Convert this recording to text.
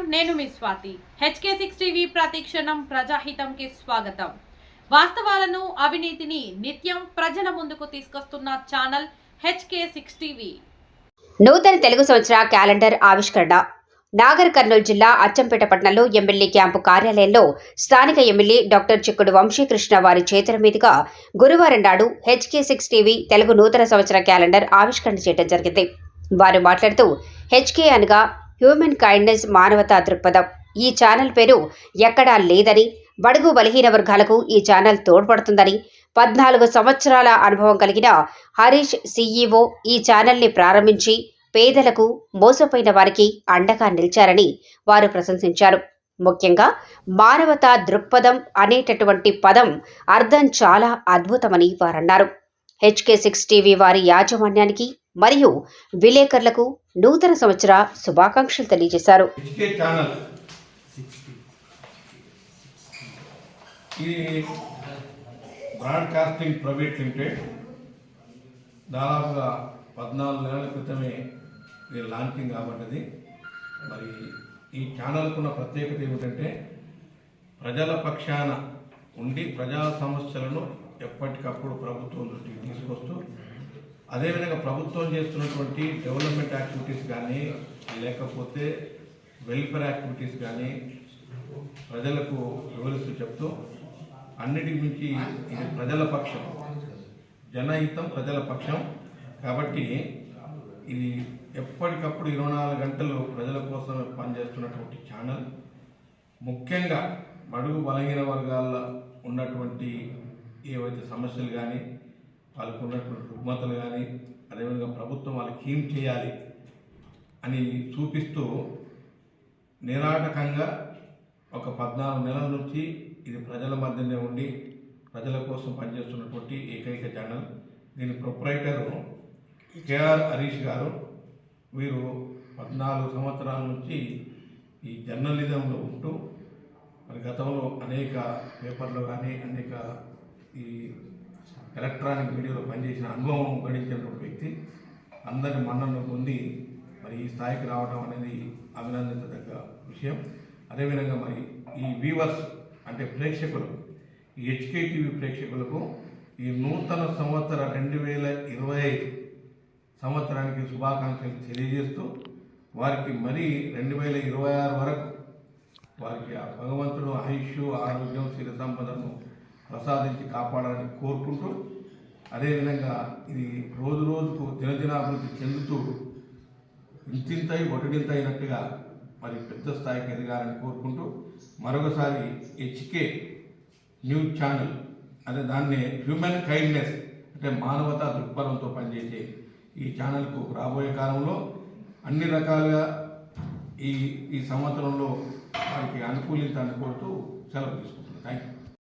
నమస్కారం నేను మీ స్వాతి. హెచ్కే సిక్స్ టీవీ ప్రతిక్షణం ప్రజాహితంకి స్వాగతం. వాస్తవాలను అవినీతిని నిత్యం ప్రజల ముందుకు తీసుకొస్తున్న ఛానల్ హెచ్కే సిక్స్ టీవీ. నూతన తెలుగు సంవత్సర క్యాలెండర్ ఆవిష్కరణ. నాగర్ కర్నూలు జిల్లా అచ్చంపేట పట్టణంలో ఎమ్మెల్యే క్యాంపు కార్యాలయంలో స్థానిక ఎమ్మెల్యే డాక్టర్ చిక్కుడు వంశీకృష్ణ వారి చేతుల మీదుగా గురువారం నాడు హెచ్కే సిక్స్ టీవీ తెలుగు నూతన సంవత్సర క్యాలెండర్ ఆవిష్కరణ చేయడం జరిగింది. వారు మాట్లాడుతూ హెచ్కే అనగా హ్యూమన్ కైండ్నెస్ మానవతా దృక్పథం. ఈ ఛానల్ పేరు ఎక్కడా లేదని బడుగు బలహీన వర్గాలకు ఈ ఛానల్ తోడ్పడుతుందని పద్నాలుగు సంవత్సరాల అనుభవం కలిగిన హరీష్ సీఈఓ ఈ ఛానల్ని ప్రారంభించి పేదలకు మోసపోయిన వారికి అండగా నిలిచారని వారు ప్రశంసించారు. ముఖ్యంగా మానవతా దృక్పథం అనేటటువంటి పదం అర్థం చాలా అద్భుతమని వారన్నారు. హెచ్కే సిక్స్ టీవీ వారి యాజమాన్యానికి మరియు విలేకరులకు నూతన సంవత్సర శుభాకాంక్షలు తెలియజేశారు. బ్రాడ్కాస్టింగ్ ప్రైవేట్ లిమిటెడ్ దాదాపుగా పద్నాలుగు నెలల క్రితమే ఇది లాంచింగ్ కాబడ్డది మరి ఈ ఛానల్కున్న ప్రత్యేకత ఏమిటంటే ప్రజల పక్షాన ఉండి ప్రజా సమస్యలను ఎప్పటికప్పుడు ప్రభుత్వం దృష్టికి తీసుకొస్తూ అదేవిధంగా ప్రభుత్వం చేస్తున్నటువంటి డెవలప్మెంట్ యాక్టివిటీస్ కానీ లేకపోతే వెల్ఫేర్ యాక్టివిటీస్ కానీ ప్రజలకు వివరిస్తూ చెప్తూ అన్నిటి మించి ఇది ప్రజల పక్షం. జనహితం ప్రజల పక్షం. కాబట్టి ఇది ఎప్పటికప్పుడు ఇరవై నాలుగు గంటలు ప్రజల కోసం పనిచేస్తున్నటువంటి ఛానల్. ముఖ్యంగా బడుగు బలహీన వర్గాల్లో ఉన్నటువంటి ఏవైతే సమస్యలు కానీ వాళ్ళకు ఉన్నటువంటి రుగ్మతలు కానీ అదేవిధంగా ప్రభుత్వం వాళ్ళకి ఏం చేయాలి అని చూపిస్తూ నిరాటకంగా ఒక పద్నాలుగు నెలల నుంచి ఇది ప్రజల మధ్యనే ఉండి ప్రజల కోసం పనిచేస్తున్నటువంటి ఏకైక ఛానల్. దీని ప్రొప్రైటరు కేఆర్ హరీష్ గారు. వీరు పద్నాలుగు సంవత్సరాల నుంచి ఈ జర్నలిజంలో ఉంటూ మరి గతంలో అనేక పేపర్లు కానీ అనేక ఈ ఎలక్ట్రానిక్ మీడియాలో పనిచేసిన అనుభవం గడించినటువంటి వ్యక్తి అందరి మన్నంలో పొంది మరి ఈ స్థాయికి రావడం అనేది అభినందించదగ్గ విషయం. అదేవిధంగా మరి ఈ వ్యూవర్స్ అంటే ప్రేక్షకులు ఈ హెచ్కే టీవీ ప్రేక్షకులకు ఈ నూతన సంవత్సర రెండు వేల ఇరవై ఐదు సంవత్సరానికి శుభాకాంక్షలు తెలియజేస్తూ వారికి మరీ రెండు వేల ఇరవై ఆరు వరకు వారికి ఆ భగవంతుడు ఆయుష్ ఆరోగ్యం సిరి సంపదను ప్రసాదించి కాపాడాలని కోరుకుంటూ అదేవిధంగా ఇది రోజు రోజుకు దినదినాభివృద్ధి చెందుతూ ఇంతింతై ఒకటింత అయినట్టుగా మరి పెద్ద స్థాయికి ఎదగాలని కోరుకుంటూ మరొకసారి హెచ్కే న్యూస్ ఛానల్ అదే దాన్ని హ్యూమన్ కైండ్నెస్ అంటే మానవతా దృక్పథంతో పనిచేసే ఈ ఛానల్కు రాబోయే కాలంలో అన్ని రకాలుగా ఈ ఈ సంవత్సరంలో వారికి అనుకూలించాలని కోరుతూ సెలవు తీసుకుంటున్నాను. Thank you